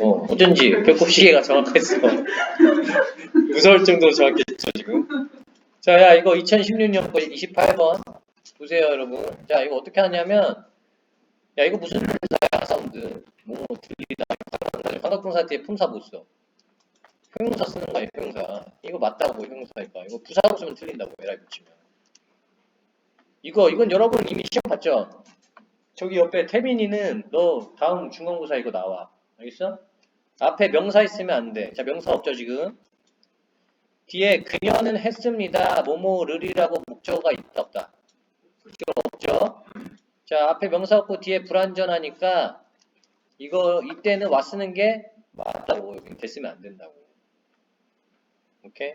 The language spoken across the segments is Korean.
어, 어쩐지 배꼽 시계가 정확했어. 무서울 정도로 정확했죠, 지금. 자, 야, 이거 2016년 거 28번. 보세요, 여러분. 자, 이거 어떻게 하냐면, 야, 이거 무슨 동사야, 사운드. 뭐, 들리다. 관악동사 뒤에 품사 못 써. 형용사 쓰는 거야, 형용사. 이거 맞다고, 형용사니까. 이거 부사로 쓰면 틀린다고, 에라이 붙이면. 이거, 이건 여러분 이미 시험 봤죠? 저기 옆에 태민이는 너 다음 중간고사 이거 나와. 알겠어? 앞에 명사 있으면 안 돼. 자, 명사 없죠, 지금? 뒤에 그녀는 했습니다. 뭐뭐를이라고 목적어가 있다, 없다? 없죠? 자, 앞에 명사 없고 뒤에 불완전하니까 이거, 이때는 와 쓰는 게 맞다고. 됐으면 안 된다고. 오케이?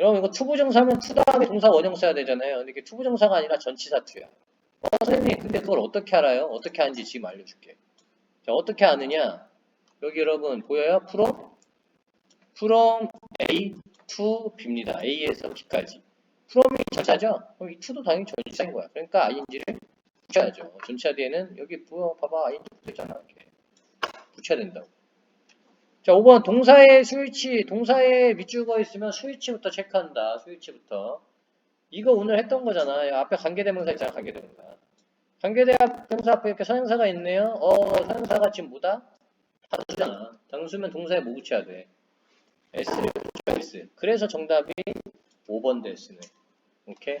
여러분, 이거 투부정사면 투 다음에 동사 원형 써야 되잖아요. 근데 이게 투부정사가 아니라 전치사 투야. 어, 선생님, 근데 그걸 어떻게 알아요? 어떻게 하는지 지금 알려줄게. 자, 어떻게 아느냐? 여기 여러분 보여요? from? from A to B입니다. A에서 B까지. from이 전차죠? 그럼 이 to도 당연히 전차인 거야. 그러니까 ing를 붙여야죠. 전차 뒤에는 여기 보여, 봐봐, ing 붙어있잖아. 이렇게. 붙여야 된다고. 자, 5번 동사의 스위치, 동사의 밑줄거 있으면 스위치부터 체크한다. 스위치부터. 이거 오늘 했던 거잖아. 야, 앞에 관계대명사 있잖아. 관계대명사. 관계대명사 앞에 이렇게 선행사가 있네요. 어, 선행사가 지금 뭐다? 단수잖아. 단수면 동사에 뭐 붙여야 돼? S를 붙여 S. 그래서 정답이 5번 데스네. 오케이?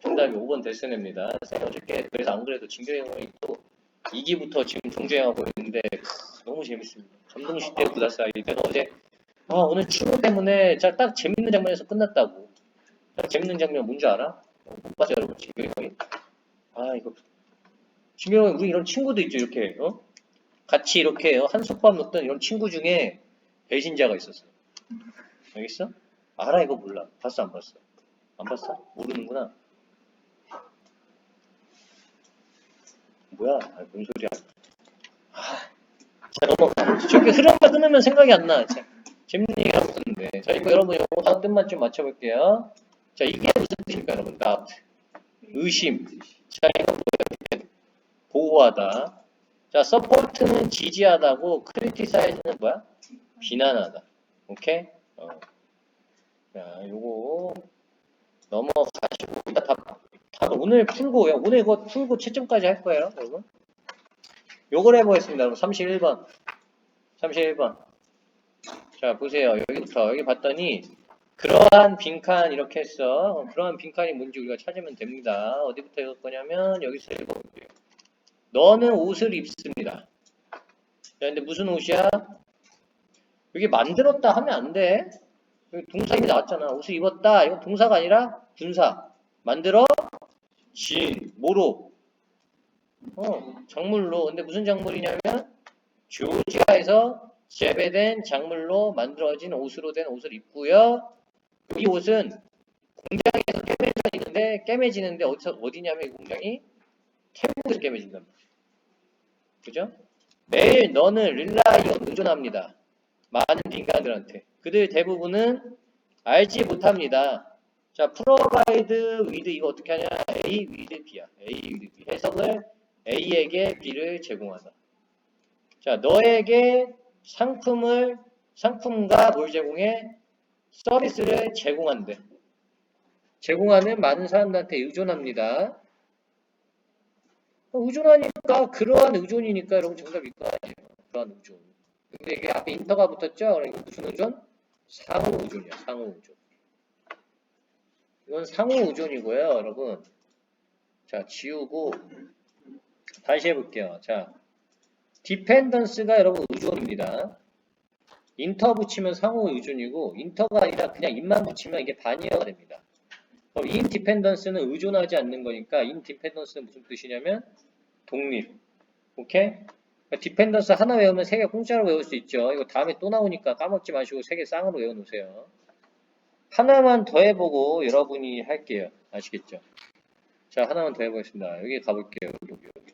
정답이 5번 데스네입니다. 쌤 어저께 그래서 안 그래도 진경이 형이 또 2기부터 지금 정주행하고 있는데 크, 너무 재밌습니다. 전동시 대 구다사이. 내가 어제 아 오늘 출근 때문에 자, 딱 재밌는 장면에서 끝났다고. 딱 재밌는 장면 뭔지 알아? 못 봤어요 여러분 진경이 형이. 아 이거 진경이 형이 우리 이런 친구도 있죠 이렇게 어? 같이 이렇게 어, 한솥밥 먹던 이런 친구 중에 배신자가 있었어. 알겠어? 알아 이거 몰라. 봤어 안 봤어? 안 봤어? 모르는구나. 뭐야? 아, 뭔 소리야? 아, 자 넘어가. 저렇게 흐름만 끊으면 생각이 안 나. 자, 재밌는 얘기 하고 있는데. 자 이거 여러분 이거 다음 뜻만 좀 맞춰볼게요. 자 이게 무슨 뜻입니까 여러분? doubt. 의심. 자 이거 뭐야? 보호하다. 자, 서포트는 지지하다고, 크리티사이즈는 뭐야? 비난하다. 오케이? 어. 자, 요거 넘어가시고 일단 답, 답 오늘 풀고 요 오늘 이거 풀고 채점까지 할 거예요, 여러분. 요걸 해보겠습니다, 여러분. 31번. 31번. 자, 보세요. 여기부터 여기 봤더니 그러한 빈칸 이렇게 했어. 어, 그러한 빈칸이 뭔지 우리가 찾으면 됩니다. 어디부터 읽을 거냐면 여기서 읽어볼게요. 너는 옷을 입습니다. 자, 근데 무슨 옷이야? 여기 만들었다 하면 안 돼. 여기 동사 이미 나왔잖아. 옷을 입었다. 이건 동사가 아니라 분사. 만들어 진 뭐로? 어, 작물로. 근데 무슨 작물이냐면 조지아에서 재배된 작물로 만들어진 옷으로 된 옷을 입고요. 이 옷은 공장에서 깨매지는데 깨매지는데 어디서 어디냐면 이 공장이 태국에서 깨매진단 말이야. 그죠? 매일 너는 릴라이언 의존합니다. 많은 빈칸들한테. 그들 대부분은 알지 못합니다. 자, provide with 이거 어떻게 하냐? A with B야. A with B. 해석을 A에게 B를 제공하다. 자, 너에게 상품을, 상품과 뭘 제공해? 서비스를 제공한대. 제공하는 많은 사람들한테 의존합니다. 의존하니까 그러한 의존이니까 여러분 정답일 거 아니에요. 그러한 의존. 근데 이게 앞에 인터가 붙었죠? 그러니까 무슨 의존? 상호 의존이야. 상호 의존. 이건 상호 의존이고요, 여러분. 자, 지우고 다시 해볼게요. 자, 디펜던스가 여러분 의존입니다. 인터 붙이면 상호 의존이고 인터가 아니라 그냥 입만 붙이면 이게 반이어가 됩니다. 그럼 인 디펜던스는 의존하지 않는 거니까 인 디펜던스는 무슨 뜻이냐면 독립. 오케이? 디펜던스 하나 외우면 세 개 공짜로 외울 수 있죠. 이거 다음에 또 나오니까 까먹지 마시고 세 개 쌍으로 외워놓으세요. 하나만 더 해보고 여러분이 할게요. 아시겠죠? 자, 하나만 더 해보겠습니다. 여기 가볼게요. 여기, 여기.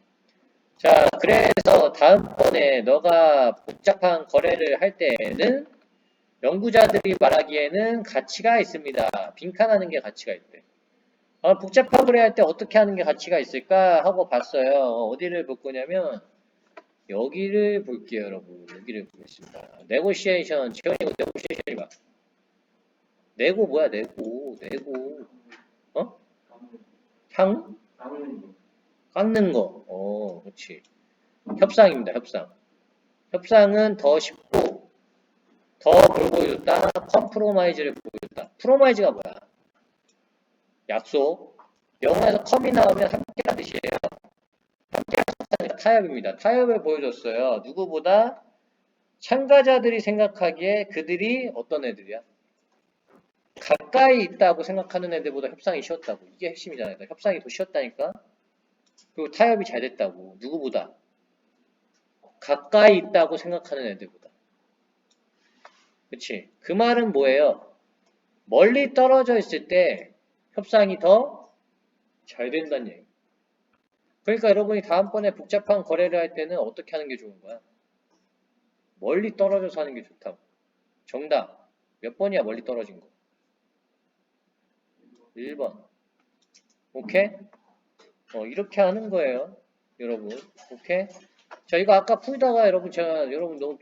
자, 그래서 다음번에 너가 복잡한 거래를 할 때에는 연구자들이 말하기에는 가치가 있습니다. 빈칸하는 게 가치가 있대. 아, 복잡한 거래 할때 어떻게 하는 게 가치가 있을까 하고 봤어요. 어디를 볼 거냐면 여기를 볼게요, 여러분. 여기를 보겠습니다. 네고시에이션, 이거 네고시에이션이 봐. 네고 뭐야, 네고, 네고. 어? 향? 깎는 거. 어, 그렇지. 협상입니다, 협상. 협상은 더 쉽고, 더 뭘 보여줬다? 컴프로마이즈를 보여줬다. 프로마이즈가 뭐야? 약속. 영어에서 컴이 나오면 함께란 뜻이에요. 함께란 타협입니다. 타협을 보여줬어요. 누구보다 참가자들이 생각하기에 그들이 어떤 애들이야? 가까이 있다고 생각하는 애들보다 협상이 쉬웠다고. 이게 핵심이잖아요. 그러니까 협상이 더 쉬웠다니까. 그리고 타협이 잘 됐다고. 누구보다. 가까이 있다고 생각하는 애들보다. 그치? 그 말은 뭐예요? 멀리 떨어져 있을 때 협상이 더 잘 된다는 얘기. 그러니까 여러분이 다음번에 복잡한 거래를 할 때는 어떻게 하는 게 좋은 거야? 멀리 떨어져서 하는 게 좋다고. 정답. 몇 번이야 멀리 떨어진 거? 1번. 오케이? 어, 이렇게 하는 거예요. 여러분. 오케이? 자, 이거 아까 풀다가 여러분 제가 여러분 너무